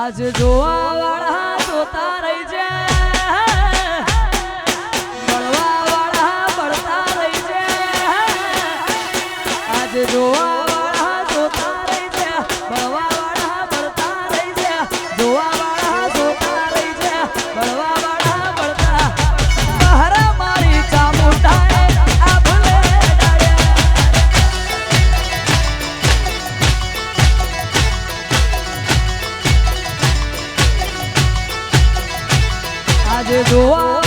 આજ જોવા વાળા જોતા રહી જાય વાળા મળતા રહી જાય આજ જોવા do all.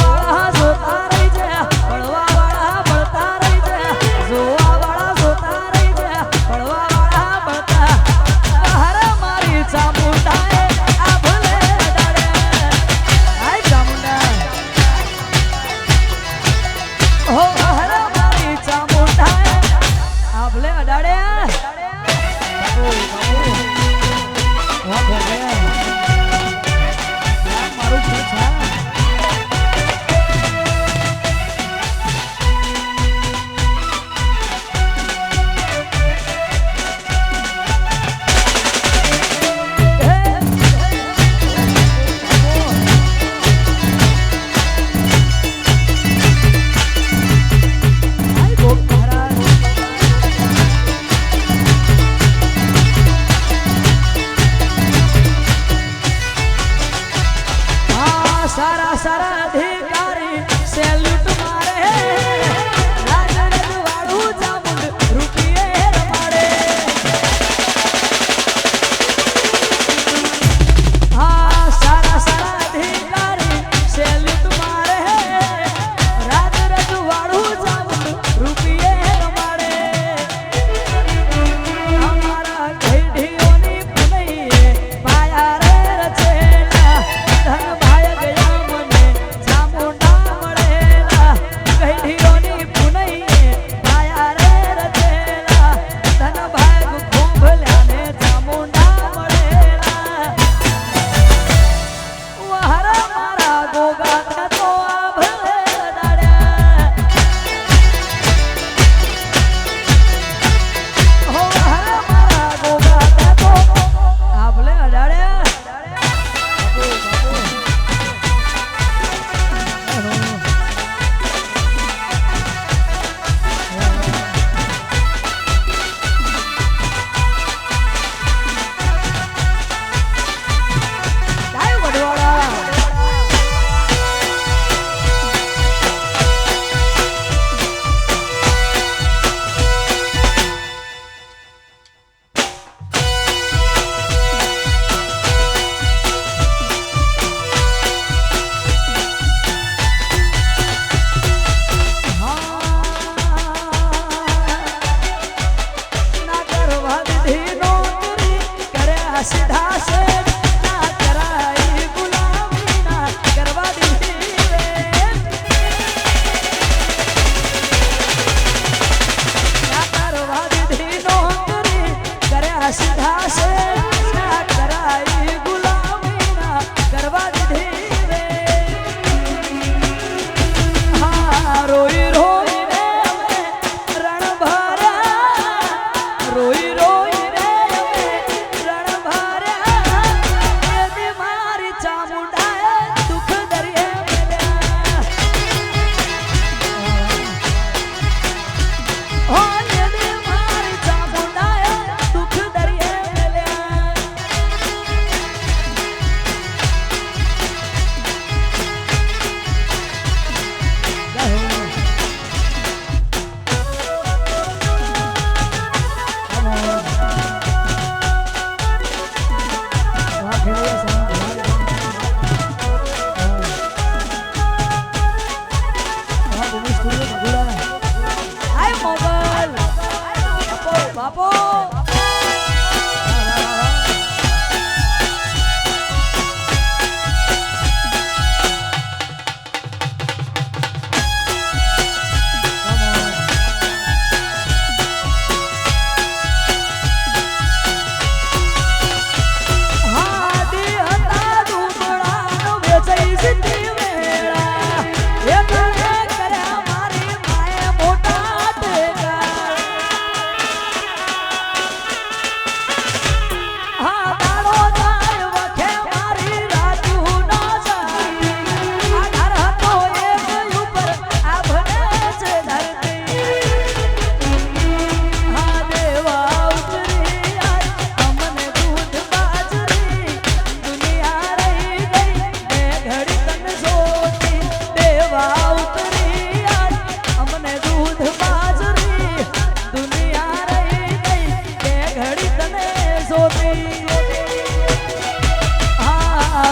Vapor!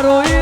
Claro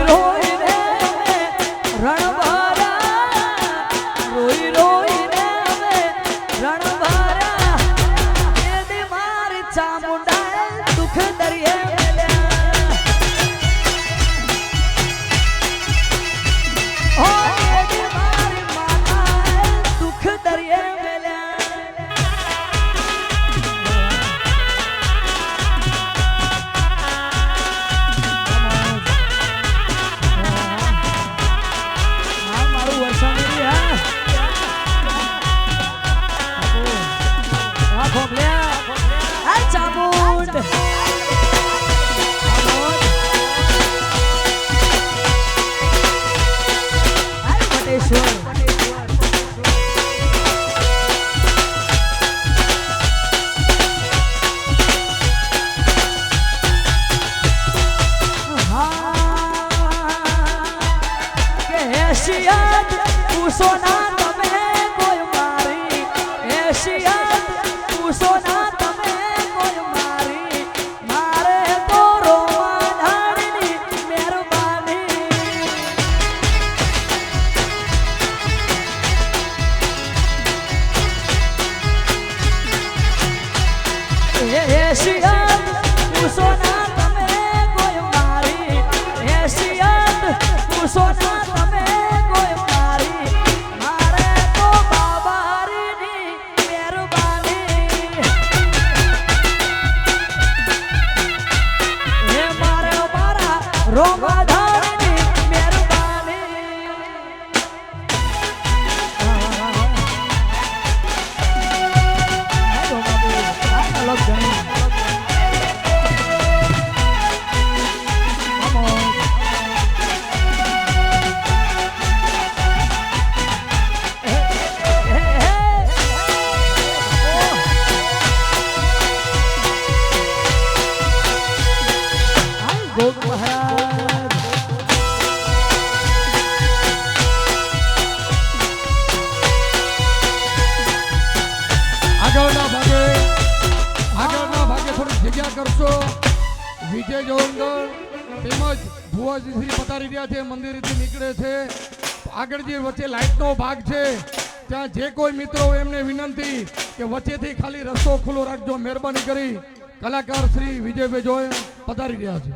Gog Maharaj. આગળના ભાગે આગળના ભાગે થોડી જગ્યા કરશો. વિજય જોંગર તેમજ ભુવાજી પતારી રહ્યા છે, મંદિરેથી નીકળે છે. આગળ વચ્ચે લાઇટનો ભાગ છે, ત્યાં જે કોઈ મિત્રો એમને વિનંતી કે વચ્ચેથી ખાલી રસ્તો ખુલ્લો રાખજો, મહેરબાની કરી. કલાકાર શ્રી વિજયભાઈ જોય પધારી રહ્યા છે.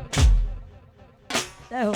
no,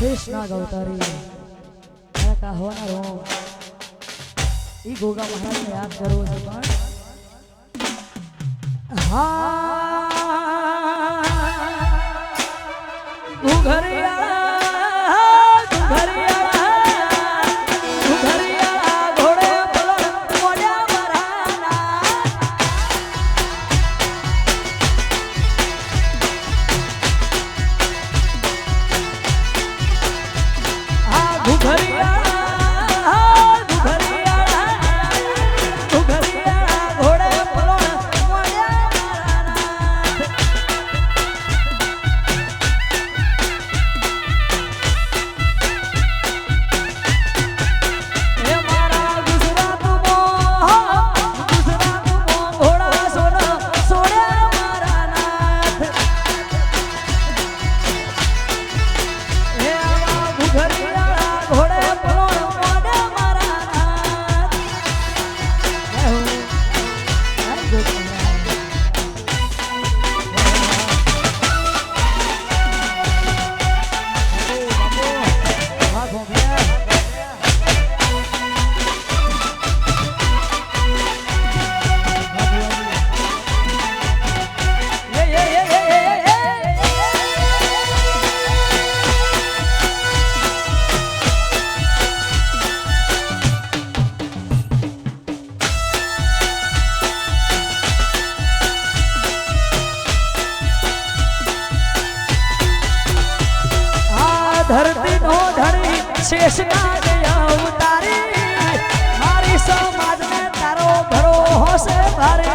કૃષ્ણ ગૌતારી. મારા કાહવાના રો એ ગોગા મહારાજને યાદ કરવો છે પણ. હા. ઘરે ભૂખરિયા ધરતી નો ધણી શેષના દયા ઉતારી. મારી સમાજને તારો ભરો હોશે ભારે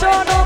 শোনো।